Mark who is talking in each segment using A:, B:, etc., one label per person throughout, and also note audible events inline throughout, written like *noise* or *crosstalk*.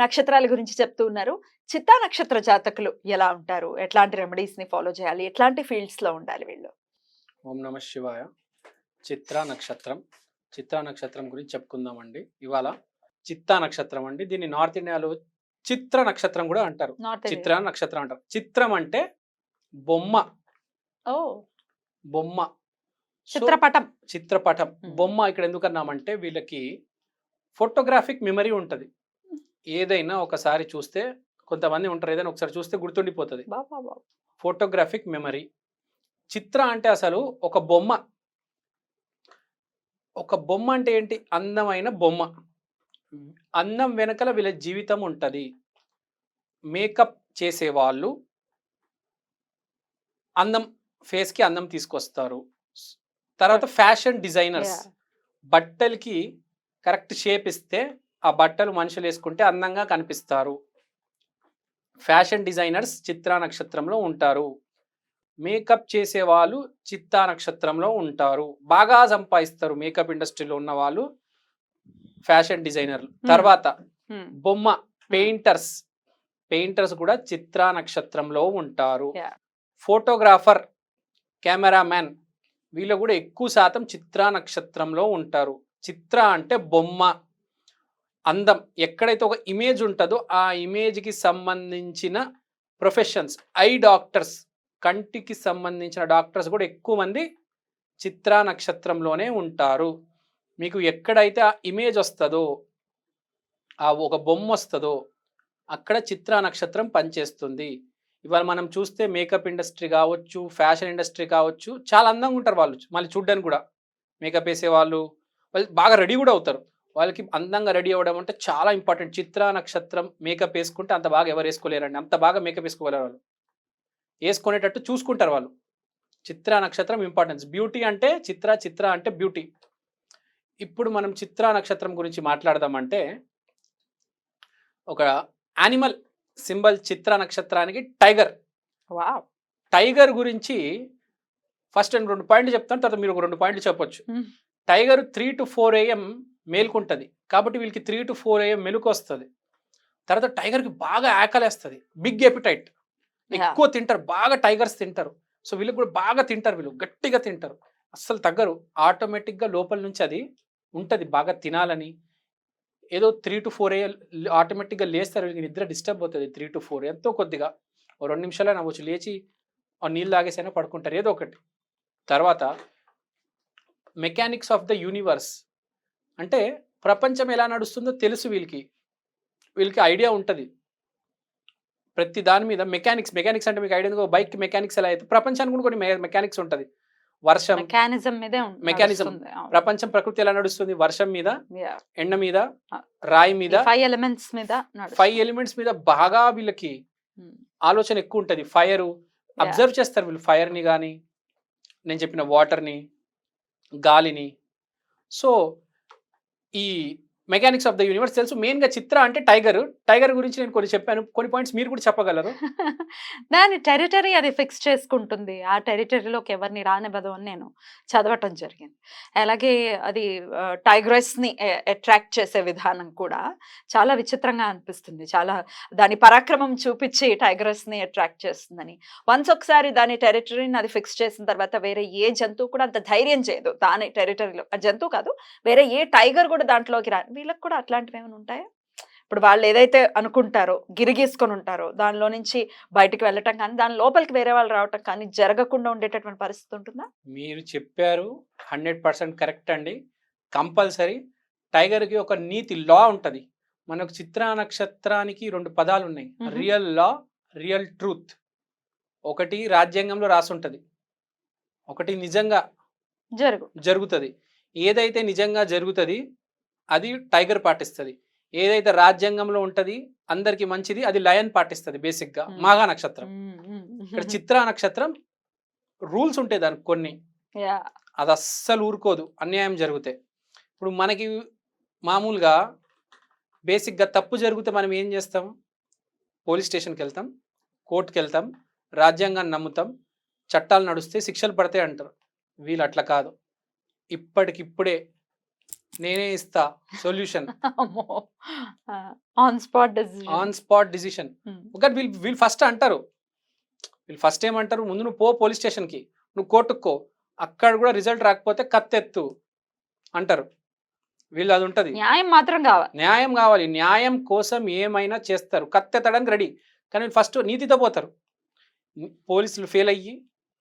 A: నక్షత్రాల గురించి చెప్తూ ఉన్నారు. చిత్తా నక్షత్ర జాతకులు ఎలా ఉంటారు? ఎట్లాంటి రెమెడీస్ని ఫాలో చేయాలి? ఎట్లాంటి ఫీల్డ్స్లో ఉండాలి వీళ్ళు?
B: ఓం నమ శివాయ. చిత్రా నక్షత్రం. చిత్రా నక్షత్రం గురించి చెప్పుకుందామండి. ఇవాళ చిత్తా నక్షత్రం అండి. దీన్ని నార్త్ ఇండియాలో చిత్ర నక్షత్రం కూడా అంటారు. చిత్ర నక్షత్రం అంటారు. చిత్రం అంటే బొమ్మ.
A: ఓ.
B: బొమ్మ.
A: చిత్రపటం.
B: చిత్రపటం. బొమ్మ ఇక్కడ ఎందుకు అన్నామంటే వీళ్ళకి ఫోటోగ్రాఫిక్ మెమరీ ఉంటుంది. ఏదైనా ఒకసారి చూస్తే కొంతమంది ఉంటారు. ఏదైనా ఒకసారి చూస్తే గుర్తుండిపోతుంది.
A: బాబా బాబా.
B: Photographic memory. చిత్ర అంటే అసలు ఒక బొమ్మ. ఒక బొమ్మ అంటే ఏంటి? అందమైన బొమ్మ. అందం వెనకల వీళ్ళ జీవితం ఉంటుంది. మేకప్ చేసేవాళ్ళు అందం ఫేస్కి అందం తీసుకొస్తారు. తర్వాత ఫ్యాషన్ డిజైనర్స్. బట్టలకి కరెక్ట్ షేప్ ఇస్తే ఆ బట్టలు మనుషులు వేసుకుంటే అందంగా కనిపిస్తారు. ఫ్యాషన్ డిజైనర్స్ చిత్రా నక్షత్రంలో ఉంటారు. మేకప్ చేసే వాళ్ళు చిత్తా నక్షత్రంలో ఉంటారు. బాగా సంపాదిస్తారు మేకప్ ఇండస్ట్రీలో ఉన్న వాళ్ళు ఫ్యాషన్ డిజైనర్లు. తర్వాత. బొమ్మ పెయింటర్స్. పెయింటర్స్ కూడా చిత్రా నక్షత్రంలో ఉంటారు. ఫోటోగ్రాఫర్ కెమెరామ్యాన్ వీళ్ళు కూడా ఎక్కువ శాతం చిత్రా నక్షత్రంలో ఉంటారు. చిత్ర అంటే బొమ్మ. అందం ఎక్కడైతే ఒక ఇమేజ్ ఉంటుందో ఆ ఇమేజ్కి సంబంధించిన ప్రొఫెషన్స్ ఐ డాక్టర్స్ కంటికి సంబంధించిన డాక్టర్స్ కూడా ఎక్కువ మంది చిత్రా నక్షత్రంలోనే ఉంటారు. మీకు ఎక్కడైతే ఆ ఇమేజ్ వస్తుందో ఆ ఒక బొమ్మ వస్తుందో అక్కడ చిత్రా నక్షత్రం పనిచేస్తుంది. ఇవాళ మనం చూస్తే మేకప్ ఇండస్ట్రీ కావచ్చు ఫ్యాషన్ ఇండస్ట్రీ కావచ్చు చాలా అందంగా ఉంటారు వాళ్ళు మళ్ళీ చూడ్డానికి కూడా. మేకప్ వేసేవాళ్ళు వాళ్ళు బాగా రెడీ కూడా అవుతారు. వాళ్ళకి అందంగా రెడీ అవ్వడం అంటే చాలా ఇంపార్టెంట్. చిత్రా నక్షత్రం మేకప్ వేసుకుంటే అంత బాగా ఎవరు వేసుకోలేరండి. అంత బాగా మేకప్ వేసుకోలేరు వాళ్ళు. వేసుకునేటట్టు చూసుకుంటారు వాళ్ళు. చిత్రా నక్షత్రం ఇంపార్టెన్స్. బ్యూటీ అంటే చిత్ర చిత్ర అంటే బ్యూటీ. ఇప్పుడు మనం చిత్రా నక్షత్రం గురించి మాట్లాడదామంటే ఒక యానిమల్ సింబల్ చిత్ర నక్షత్రానికి టైగర్.
A: వావ్!
B: టైగర్ గురించి ఫస్ట్ నేను రెండు పాయింట్లు చెప్తాను తర్వాత మీరు ఒక రెండు పాయింట్లు చెప్పొచ్చు. Tiger three to four AM మేల్కుంటుంది. కాబట్టి వీళ్ళకి త్రీ టు ఫోర్ ఏఎం మెలకు వస్తుంది తర్వాత టైగర్కి బాగా ఆకలేస్తుంది. Big appetite. ఎక్కువ తింటారు బాగా టైగర్స్ తింటారు. సో వీళ్ళకి కూడా బాగా తింటారు వీళ్ళు గట్టిగా తింటారు. అస్సలు తగ్గరు. ఆటోమేటిక్గా లోపల నుంచి అది ఉంటుంది బాగా తినాలని. ఏదో త్రీ టు ఫోర్ ఏ ఆటోమేటిక్గా లేస్తారు వీళ్ళకి నిద్ర డిస్టర్బ్ అవుతుంది త్రీ టు ఫోర్ ఎంతో కొద్దిగా ఓ రెండు నిమిషాలు నవ్వచ్చు. లేచి ఆ నీళ్ళు తాగేసైనా పడుకుంటారు ఏదో ఒకటి. తర్వాత మెకానిక్స్ ఆఫ్ ద యూనివర్స్ అంటే ప్రపంచం ఎలా నడుస్తుందో తెలుసు వీళ్ళకి వీళ్ళకి ఐడియా ఉంటుంది ప్రతి దాని మీద మెకానిక్స్ మెకానిక్స్ అంటే మీకు ఐడియా బైక్ మెకానిక్స్ ఎలా అయితే ప్రపంచానికి కూడా కొన్ని మెకానిక్స్ ఉంటుంది వర్షం
A: మెకానిజం మీదే. అవును.
B: ప్రపంచం ప్రకృతి ఎలా నడుస్తుంది వర్షం మీద. ఎండ మీద. రాయి మీద
A: ఫైవ్ ఎలిమెంట్స్ మీద.
B: ఫైవ్ ఎలిమెంట్స్ మీద బాగా వీళ్ళకి. ఆలోచన ఎక్కువ ఉంటుంది ఫైర్. అబ్జర్వ్ చేస్తారు వీళ్ళు ఫైర్ని కానీ నేను చెప్పిన వాటర్ని గాలిని సో ఈ మెకానిక్స్ ఆఫ్ ద యూనివర్స్ తెలుసు. మెయిన్గా చిత్ర అంటే టైగర్. టైగర్ గురించి నేను కొన్ని చెప్పాను. కొన్ని పాయింట్స్ మీరు కూడా చెప్పగలరు. *laughs*
A: దాని టెరిటరీ అది ఫిక్స్ చేసుకుంటుంది. ఆ టెరిటరీలోకి ఎవరిని రానివ్వదు అని నేను చదవటం జరిగింది. అలాగే అది టైగ్రెస్ని అట్రాక్ట్ చేసే విధానం కూడా చాలా విచిత్రంగా అనిపిస్తుంది. చాలా దాని పరాక్రమం చూపించి టైగ్రెస్ని అట్రాక్ట్ చేస్తుందని. వన్స్ ఒకసారి దాని టెరిటరీని అది ఫిక్స్ చేసిన తర్వాత వేరే ఏ జంతువు కూడా అంత ధైర్యం చేయదు. దాని టెరిటరీలో ఆ జంతువు కాదు వేరే ఏ టైగర్ కూడా దాంట్లోకి రా వీళ్ళకి కూడా అట్లాంటివి ఏమైనా ఉంటాయా? ఇప్పుడు వాళ్ళు ఏదైతే అనుకుంటారో గిరిగీసుకొని ఉంటారో దానిలో నుంచి బయటికి వెళ్ళటం కానీ దాని లోపలికి వేరే వాళ్ళు రావటం కానీ జరగకుండా ఉండేటటువంటి పరిస్థితి ఉంటుందా?
B: మీరు చెప్పారు హండ్రెడ్ పర్సెంట్ కరెక్ట్ అండి. కంపల్సరీ టైగర్కి ఒక నీతి లా ఉంటుంది. మనకు చిత్ర నక్షత్రానికి రెండు పదాలు ఉన్నాయి. Real law real truth. ఒకటి రాజ్యాంగంలో రాసి ఉంటుంది. ఒకటి నిజంగా
A: జరుగు.
B: జరుగుతుంది. ఏదైతే నిజంగా జరుగుతుంది అది టైగర్ పాటిస్తుంది. ఏదైతే రాజ్యాంగంలో ఉంటది అందరికి మంచిది అది లయన్ పాటిస్తుంది
A: బేసిక్గా.
B: మాఘా నక్షత్రం. ఇక్కడ *laughs* చిత్రా నక్షత్రం రూల్స్ ఉంటాయి దానికి కొన్ని. అది అస్సలు ఊరుకోదు అన్యాయం జరిగితే. ఇప్పుడు మనకి మామూలుగా బేసిక్గా తప్పు జరిగితే మనం ఏం చేస్తాం? పోలీస్ స్టేషన్కి వెళ్తాం కోర్టుకి వెళ్తాం రాజ్యాంగాన్ని నమ్ముతాం చట్టాలు నడుస్తే శిక్షలు పడతాయి అంటారు. వీళ్ళు అట్లా కాదు. ఇప్పటికిప్పుడే నేనే ఇస్తా. Solution.
A: On spot
B: on spot decision ఒకటి వీళ్ళు వీళ్ళు ఫస్ట్ అంటారు. వీళ్ళు ఫస్ట్ ఏమంటారు? ముందు నువ్వు పో పోలీస్ స్టేషన్కి నువ్వు కోర్టుకో అక్కడ కూడా రిజల్ట్ రాకపోతే కత్తెత్తు అంటారు. వీళ్ళు అది ఉంటుంది.
A: న్యాయం మాత్రం కావాలి.
B: న్యాయం కావాలి. న్యాయం కోసం ఏమైనా చేస్తారు. కత్తెత్తడానికి రెడీ. కానీ ఫస్ట్ నీతితో పోతారు. పోలీసులు ఫెయిల్ అయ్యి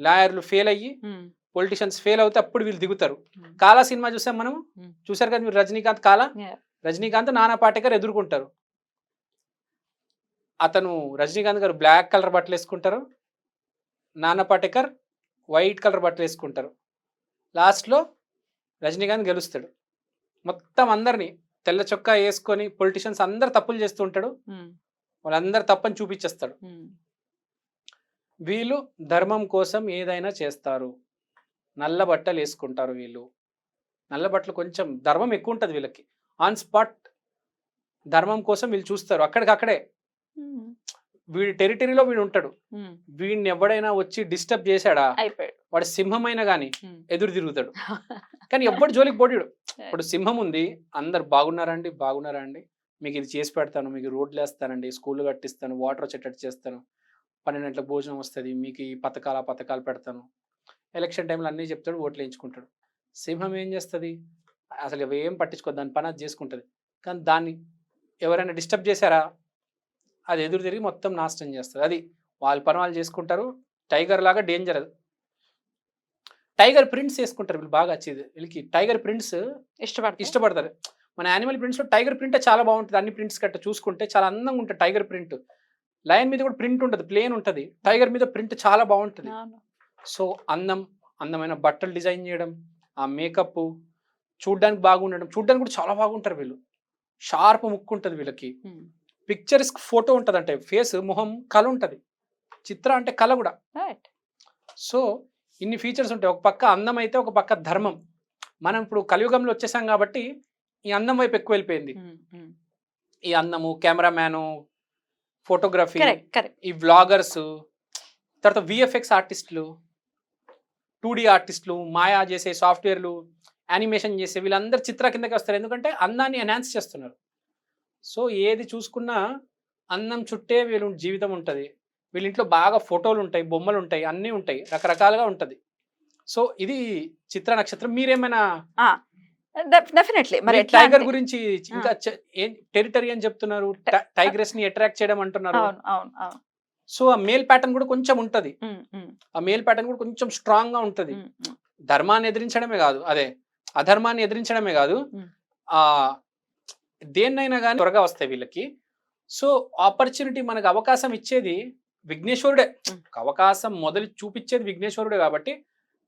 B: లాయర్లు ఫెయిల్ అయ్యి
A: ఉమ్,
B: పొలిటీషియన్స్ ఫెయిల్ అవుతే అప్పుడు వీళ్ళు దిగుతారు.
A: ఉమ్.
B: కాలా సినిమా చూసాం మనం
A: Hmm.
B: చూసారు కదా మీరు రజనీకాంత్ కాలా. రజనీకాంత్ నానా పాటేకర్ ఎదుర్కొంటారు. అతను రజనీకాంత్ గారు బ్లాక్ కలర్ బట్టలు వేసుకుంటారు. నానా పాటేకర్ వైట్ కలర్ బట్టలు వేసుకుంటారు. లాస్ట్లో రజనీకాంత్ గెలుస్తాడు. మొత్తం అందరినీ తెల్ల చొక్కా వేసుకొని పొలిటీషియన్స్ అందరు తప్పులు చేస్తూ ఉంటాడు.
A: ఉమ్,
B: వాళ్ళందరు తప్పని చూపించేస్తాడు. వీళ్ళు ధర్మం కోసం ఏదైనా చేస్తారు. నల్ల బట్టలు వేసుకుంటారు వీళ్ళు. నల్ల బట్టలు కొంచెం ధర్మం ఎక్కువ ఉంటుంది వీళ్ళకి. ఆన్ స్పాట్ ధర్మం కోసం వీళ్ళు చూస్తారు. అక్కడికక్కడే. వీడి టెరిటరీలో వీడు ఉంటాడు. వీడిని ఎవడైనా వచ్చి డిస్టర్బ్ చేశాడా? వాడు సింహమైనా కానీ
A: ఉమ్.
B: ఎదురు తిరుగుతాడు. *laughs* కానీ ఎవ్వడు జోలికి పోటీడు ఇప్పుడు సింహం ఉంది. అందరు బాగున్నారండి బాగున్నారా అండి? మీకు ఇది చేసి పెడతాను మీకు రోడ్లు వేస్తానండి స్కూల్ కట్టిస్తాను వాటర్ వచ్చేటట్టు చేస్తాను. పన్నెండు గంటలకు భోజనం వస్తుంది మీకు ఈ పథకాలు ఆ పథకాలు పెడతాను. ఎలక్షన్ టైంలో అన్నీ చెప్తాడు ఓట్లు వేయించుకుంటాడు. సింహం ఏం చేస్తుంది? అసలు ఏం పట్టించుకో దాని పని అది చేసుకుంటుంది. కానీ దాన్ని ఎవరైనా డిస్టర్బ్ చేశారా? అది ఎదురు తిరిగి మొత్తం నాశనం చేస్తుంది. అది వాళ్ళ పని వాళ్ళు చేసుకుంటారు. టైగర్ లాగా డేంజర్ అది. టైగర్ ప్రింట్స్ వేసుకుంటారు వీళ్ళు బాగా వచ్చేది. వీళ్ళకి టైగర్ ప్రింట్స్
A: ఇష్టపడతా
B: ఇష్టపడతారు. మన యానిమల్ ప్రింట్స్లో టైగర్ ప్రింట్ చాలా బాగుంటుంది. అన్ని ప్రింట్స్ కట్ట చూసుకుంటే చాలా అందంగా ఉంటుంది టైగర్ ప్రింట్. లయన్ మీద కూడా ప్రింట్ ఉంటుంది ప్లేన్ ఉంటుంది. టైగర్ మీద ప్రింట్ చాలా బాగుంటుంది. సో అందం అందమైన బట్టలు డిజైన్ చేయడం ఆ మేకప్ చూడ్డానికి బాగుండడం చూడ్డానికి కూడా చాలా బాగుంటారు వీళ్ళు. షార్ప్ ముక్కు ఉంటుంది వీళ్ళకి.
A: ఉమ్.
B: పిక్చర్స్ ఫోటో ఉంటుంది అంటే ఫేస్ మొహం కళ ఉంటుంది. చిత్ర అంటే కళ కూడా. సో ఇన్ని ఫీచర్స్ ఉంటాయి. ఒక పక్క అందం అయితే ఒక పక్క ధర్మం. మనం ఇప్పుడు కలియుగంలో వచ్చేసాం కాబట్టి ఈ అందం వైపు ఎక్కువ వెళ్ళిపోయింది. ఈ అందము కెమెరామ్యాను ఫోటోగ్రఫీ ఈ వ్లాగర్స్ తర్వాత విఎఫ్ఎక్స్ ఆర్టిస్టులు టూ డి ఆర్టిస్టులు మాయా చేసే సాఫ్ట్వేర్లు యానిమేషన్ చేసే వీళ్ళందరూ చిత్ర కిందకి వస్తారు. ఎందుకంటే అందాన్ని ఎన్హాన్స్ చేస్తున్నారు. సో ఏది చూసుకున్నా అందం చుట్టే వీళ్ళు జీవితం ఉంటుంది. వీళ్ళ ఇంట్లో బాగా ఫోటోలు ఉంటాయి బొమ్మలు ఉంటాయి అన్నీ ఉంటాయి రకరకాలుగా ఉంటుంది. సో ఇది చిత్ర నక్షత్రం. మీరేమైనా
A: డెఫినెట్లీ. మరి
B: టైగర్ గురించి ఇంకా టెరిటరీ అని చెప్తున్నారు? టైగర్స్ని అట్రాక్ట్ చేయడం అంటున్నారు. సో ఆ మేల్ ప్యాటర్న్ కూడా కొంచెం ఉంటది ఆ మేల్ ప్యాటర్న్ కూడా కొంచెం స్ట్రాంగ్గా ఉంటది. ధర్మాన్ని ఎదిరించడమే కాదు అదే అధర్మాన్ని ఎదిరించడమే కాదు. ఆ దేన్నైనా కానీ త్వరగా వస్తాయి వీళ్ళకి సో ఆపర్చునిటీ మనకు అవకాశం ఇచ్చేది విఘ్నేశ్వరుడే. అవకాశం మొదలు చూపించేది విఘ్నేశ్వరుడే కాబట్టి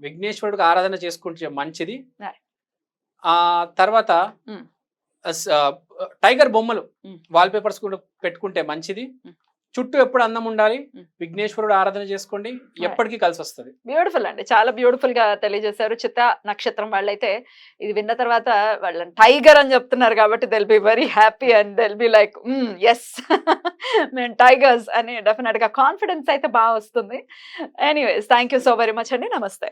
B: విఘ్నేశ్వరుడికి ఆరాధన చేసుకుంటే మంచిది. ఆ తర్వాత టైగర్ బొమ్మలు. వాల్ పేపర్స్ కూడా పెట్టుకుంటే మంచిది. చుట్టూ ఎప్పుడు అందం ఉండాలి. విఘ్నేశ్వరుడు ఆరాధన చేసుకోండి. ఎప్పటికీ కలిసి వస్తుంది.
A: బ్యూటిఫుల్ అండి. చాలా బ్యూటిఫుల్గా తెలియజేశారు. చిత్త నక్షత్రం వాళ్ళైతే ఇది విన్న తర్వాత వాళ్ళని టైగర్ అని చెప్తున్నారు కాబట్టి they'll be very happy and they'll be like yes మేము టైగర్స్ అని డెఫినెట్గా కాన్ఫిడెన్స్ అయితే బాగా వస్తుంది. Anyways thank you so very much అండి. నమస్తే.